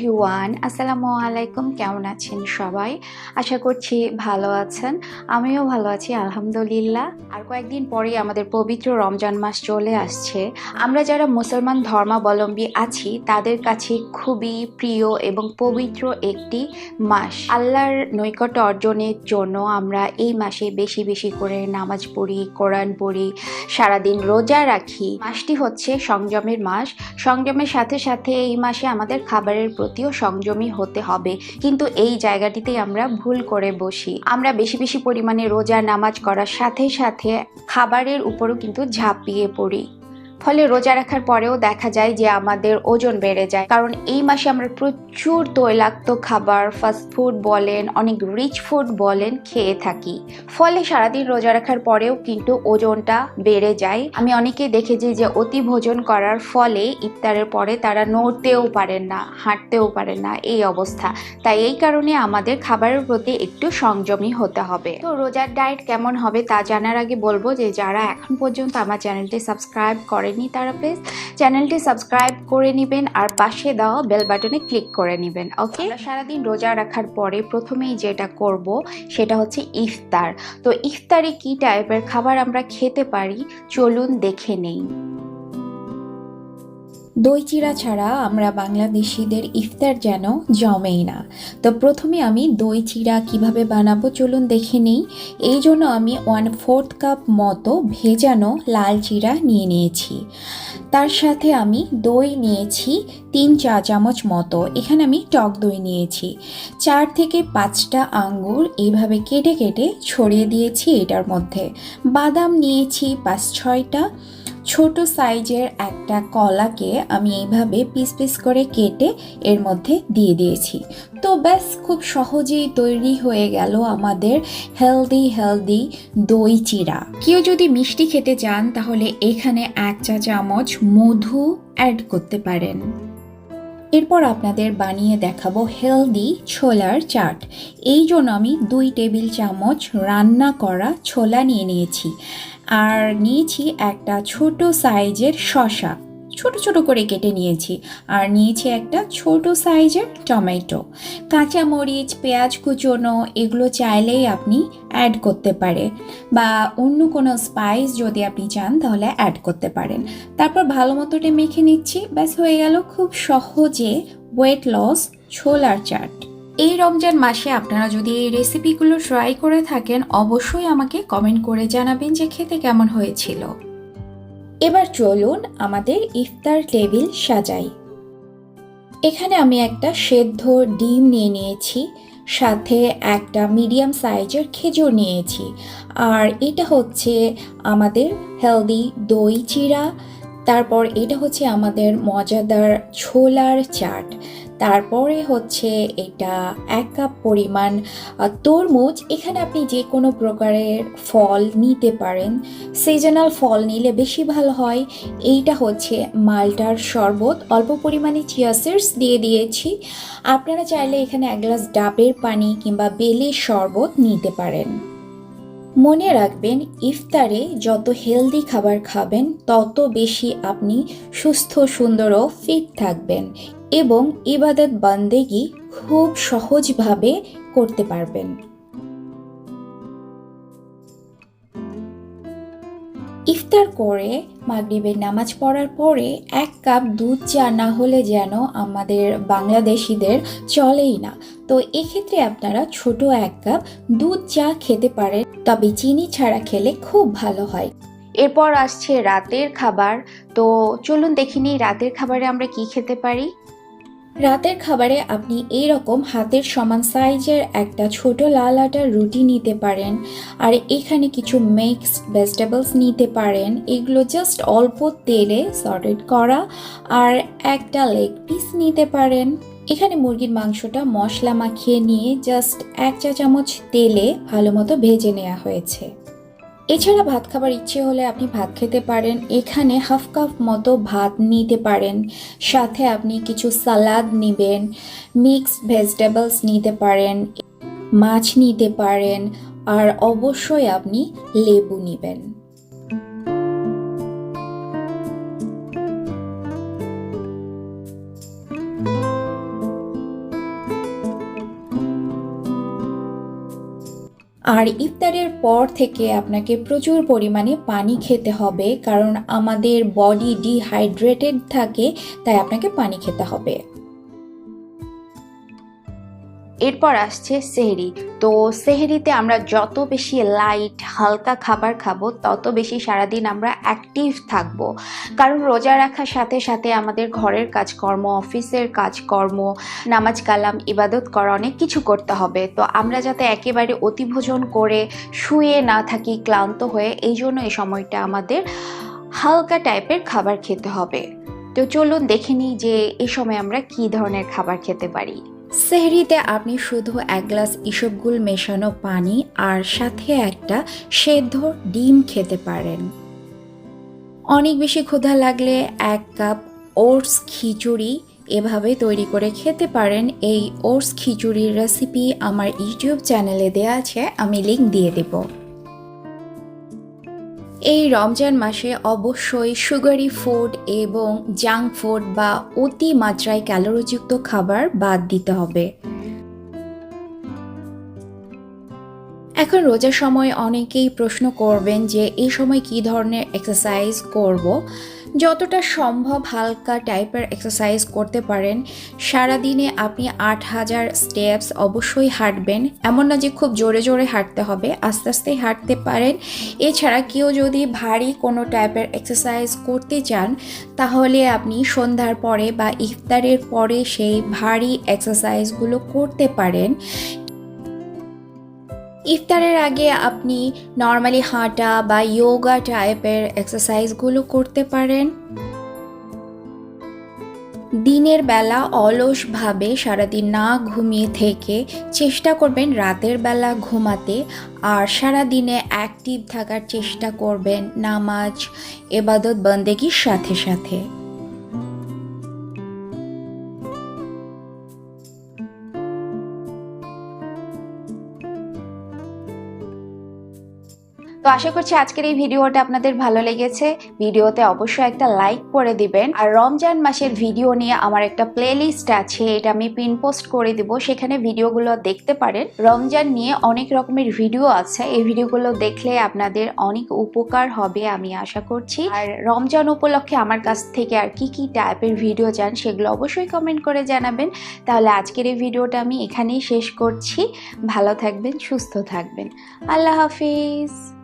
Everyone আসসালামু আলাইকুম কেমন আছেন সবাই? আশা করছি ভালো আছেন। আমিও ভালো আছি, আলহামদুলিল্লাহ। আর কয়েকদিন পরেই আমাদের পবিত্র রমজান মাস চলে আসছে। আমরা যারা মুসলমান ধর্মাবলম্বী আছি, তাদের কাছে খুবই প্রিয় এবং পবিত্র একটি মাস। আল্লাহর নৈকট্য অর্জনের জন্য আমরা এই মাসে বেশি বেশি করে নামাজ পড়ি, কোরআন পড়ি, সারাদিন রোজা রাখি। মাসটি হচ্ছে সংযমের মাস। সংযমের সাথে সাথে এই মাসে আমাদের খাবারের প্রতিও সংযমী হতে হবে। কিন্তু এই জায়গাটিতেই আমরা ভুল করে বসি। আমরা বেশি বেশি পরিমাণে রোজা নামাজ করার সাথে সাথে খাবারের উপরও কিন্তু ঝাঁপিয়ে পড়ি। ফলে রোজা রাখার পরেও দেখা যায় যে আমাদের ওজন বেড়ে যায়। কারণ এই মাসে আমরা প্রচুর তৈলাক্ত খাবার ফাস্ট ফুড বলেন, অনেক রিচ ফুড বলেন খেয়ে থাকি। ফলে সারাদিন রোজা রাখার পরেও কিন্তু ওজনটা বেড়ে যায়। আমি অনেকে দেখেছি যে অতি ভোজন করার ফলে ইফতারের পরে তারা নড়তেও পারেন না, হাঁটতেও পারেন না, এই অবস্থা। তাই এই কারণে আমাদের খাবারের প্রতি একটু সংযমী হতে হবে। তো রোজার ডায়েট কেমন হবে তা জানার আগে বলব যে যারা এখন পর্যন্ত আমার চ্যানেলটি সাবস্ক্রাইব করেনি তারা প্লিজ চ্যানেলটি সাবস্ক্রাইব করে নেবেন আর পাশে দেওয়া বেল বাটনে ক্লিক করে নেবেন ওকে সারাদিন রোজা রাখার পরে প্রথমেই যেটা করব সেটা হচ্ছে ইফতার। তো ইফতারে কি টাইপের খাবার আমরা খেতে পারি? চলুন দেখে নেই। দই চিরা ছাড়া আমরা বাংলাদেশিদের ইফতার যেন জমেই না। তো প্রথমে আমি দই চিরা কীভাবে বানাবো চলুন দেখে নিই। এই জন্য আমি ওয়ান ফোর্থ কাপ মতো ভেজানো লাল চিরা নিয়ে নিয়েছি। তার সাথে আমি দই নিয়েছি তিন চা চামচ মতো। এখানে আমি টক দই নিয়েছি। চার থেকে পাঁচটা আঙ্গুর এইভাবে কেটে কেটে ছড়িয়ে দিয়েছি এটার মধ্যে। বাদাম নিয়েছি পাঁচ ছয়টা। ছোট সাইজের একটা কলাকে আমি এইভাবে পিস পিস করে কেটে এর মধ্যে দিয়ে দিয়েছি। তো ব্যাস, খুব সহজেই তৈরি হয়ে গেল আমাদের হেলদি হেলদি দই চিরা। কেউ যদি মিষ্টি খেতে চান, তাহলে এখানে এক চা চামচ মধু অ্যাড করতে পারেন। এরপর আপনাদের বানিয়ে দেখাবো হেলদি ছোলার চাট। এই জন্য আমি দুই টেবিল চামচ রান্না করা ছোলা নিয়ে নিয়েছি। আর নিয়েছি একটা ছোট সাইজের শশা ছোট ছোট করে কেটে নিয়েছি আর নিয়েছি একটা ছোট সাইজের টমেটো। কাঁচামরিচ পেঁয়াজ কুচোনো, এগুলো চাইলেই আপনি অ্যাড করতে পারে। বা অন্য কোনো স্পাইস যদি আপনি চান তাহলে অ্যাড করতে পারেন। তারপর ভালো মতোটা মেখে নিচ্ছি। ব্যাস, হয়ে গেল খুব সহজে ওয়েট লস ছোলার চাট। এই রমজান মাসে আপনারা যদি এই রেসিপিগুলো ট্রাই করে থাকেন, অবশ্যই আমাকে কমেন্ট করে জানাবেন যে খেতে কেমন হয়েছিল। এবার চলুন আমাদের ইফতার টেবিল সাজাই। এখানে আমি একটা সেদ্ধ ডিম নিয়ে নিয়েছি, সাথে একটা মিডিয়াম সাইজের খেজুর নিয়েছি, আর এটা হচ্ছে আমাদের হেলদি দই চিরা, তারপর এটা হচ্ছে আমাদের মজাদার ছোলার চাট। তারপরে হচ্ছে এটা এক কাপ পরিমাণ তরমুজ। এখানে আপনি যে কোনো প্রকারের ফল নিতে পারেন। সিজনাল ফল নিলে বেশি ভালো হয়। এইটা হচ্ছে মালটার শরবত। অল্প পরিমাণে চিয়াসিডস দিয়ে দিয়েছি। আপনারা চাইলে এখানে এক গ্লাস ডাবের পানি কিংবা বেলের শরবত নিতে পারেন। মনে রাখবেন, ইফতারে যত হেলদি খাবার খাবেন, তত বেশি আপনি সুস্থ, সুন্দর ও ফিট থাকবেন। এবং ইবাদত বান্দেগি খুব সহজভাবে করতে পারবেন। ইফতার করে মাগরিবের নামাজ পড়ার পরে এক কাপ দুধ চা না হলে যেন আমাদের বাংলাদেশিদের চলেই না। তো এক্ষেত্রে আপনারা ছোট এক কাপ দুধ চা খেতে পারেন, তবে চিনি ছাড়া খেলে খুব ভালো হয়। এরপর আসছে রাতের খাবার। তো চলুন দেখিনি রাতের খাবারে আমরা কি খেতে পারি। রাতের খাবারে আপনি এই রকম হাতের সমান সাইজের একটা ছোট লাল আটার রুটি নিতে পারেন, আর এখানে কিছু মিক্সড ভেজিটেবলস নিতে পারেন। এগুলো জাস্ট অল্প তেলে সর্টেড করা, আর একটা লেগ পিস নিতে পারেন। এখানে মুরগির মাংসটা মশলা মাখিয়ে নিয়ে জাস্ট এক চা চামচ তেলে ভালো মতো ভেজে নেওয়া হয়েছে। এছাড়া ভাত খাবার ইচ্ছে হলে আপনি ভাত খেতে পারেন। এখানে হাফ কাপ মতো ভাত নিতে পারেন। সাথে আপনি কিছু সালাদ নেবেন, মিক্সড ভেজিটেবলস নিতে পারেন, মাছ নিতে পারেন, আর অবশ্যই আপনি লেবু নেবেন। আর ইফতারের পর থেকে আপনাকে প্রচুর পরিমাণে পানি খেতে হবে, কারণ আমাদের বডি ডিহাইড্রেটেড থাকে, তাই আপনাকে পানি খেতে হবে। এরপর আসছে সেহরি। তো সেহরিতে আমরা যত বেশি লাইট হালকা খাবার খাব, তত বেশি সারাদিন আমরা অ্যাক্টিভ থাকব। কারণ রোজা রাখার সাথে সাথে আমাদের ঘরের কাজকর্ম, অফিসের কাজকর্ম, নামাজ কালাম, ইবাদত করা অনেক কিছু করতে হবে। তো আমরা যাতে একেবারে অতিভোজন করে শুয়ে না থাকি, ক্লান্ত হয়ে, এই জন্য এই সময়টা আমাদের হালকা টাইপের খাবার খেতে হবে। তো চলুন দেখে নিই যে এ সময় আমরা কী ধরনের খাবার খেতে পারি। সেহরিতে আপনি শুধু এক গ্লাস ইসবগুল মেশানো পানি আর সাথে একটা সেদ্ধ ডিম খেতে পারেন। অনেক বেশি ক্ষুধা লাগলে এক কাপ ওটস খিচুড়ি এভাবে তৈরি করে খেতে পারেন। এই ওটস খিচুড়ির রেসিপি আমার ইউটিউব চ্যানেলে দেওয়া আছে, আমি লিঙ্ক দিয়ে দেব। এই রমজান মাসে অবশ্যই সুগারি ফুড এবং জাঙ্ক ফুড বা অতিমাত্রায় ক্যালোরিযুক্ত খাবার বাদ দিতে হবে। এখন রোজার সময় অনেকেই প্রশ্ন করবেন যে এই সময় কী ধরনের এক্সারসাইজ করব? যতটা সম্ভব হালকা টাইপের এক্সারসাইজ করতে পারেন। সারাদিনে আপনি আট হাজার স্টেপস অবশ্যই হাঁটবেন। এমন না যে খুব জোরে জোরে হাঁটতে হবে, আস্তে আস্তে হাঁটতে পারেন। এছাড়া কেউ যদি ভারী কোনো টাইপের এক্সারসাইজ করতে চান, তাহলে আপনি সন্ধ্যার পরে বা ইফতারের পরে সেই ভারী এক্সারসাইজগুলো করতে পারেন। ইফতারের আগে আপনি নর্মালি হাঁটা বা যোগা টাইপের এক্সারসাইজগুলো করতে পারেন। দিনের বেলা অলসভাবে সারাদিন না ঘুমিয়ে থেকে চেষ্টা করবেন রাতের বেলা ঘুমাতে আর সারাদিনে অ্যাক্টিভ থাকার চেষ্টা করবেন নামাজ, এবাদত, বন্দেগীর সাথে সাথে। আশা করছি আজকের এই ভিডিওটা আপনাদের ভালো লেগেছে। ভিডিওতে অবশ্যই একটা লাইক করে দিবেন। আর রমজান মাসের ভিডিও নিয়ে আমার একটা প্লেলিস্ট আছে, এটা আমি পিন পোস্ট করে দিব। সেখানে ভিডিওগুলো দেখতে পারেন। রমজান নিয়ে অনেক রকমের ভিডিও আছে। এই ভিডিওগুলো দেখলে আপনাদের অনেক উপকার হবে আমি আশা করছি। আর রমজান উপলক্ষে আমার কাছ থেকে আর কি কি টাইপের ভিডিও চান সেগুলো অবশ্যই কমেন্ট করে জানাবেন। তাহলে আজকের এই ভিডিওটা আমি এখানেই শেষ করছি। ভালো থাকবেন, সুস্থ থাকবেন। আল্লাহ হাফিজ।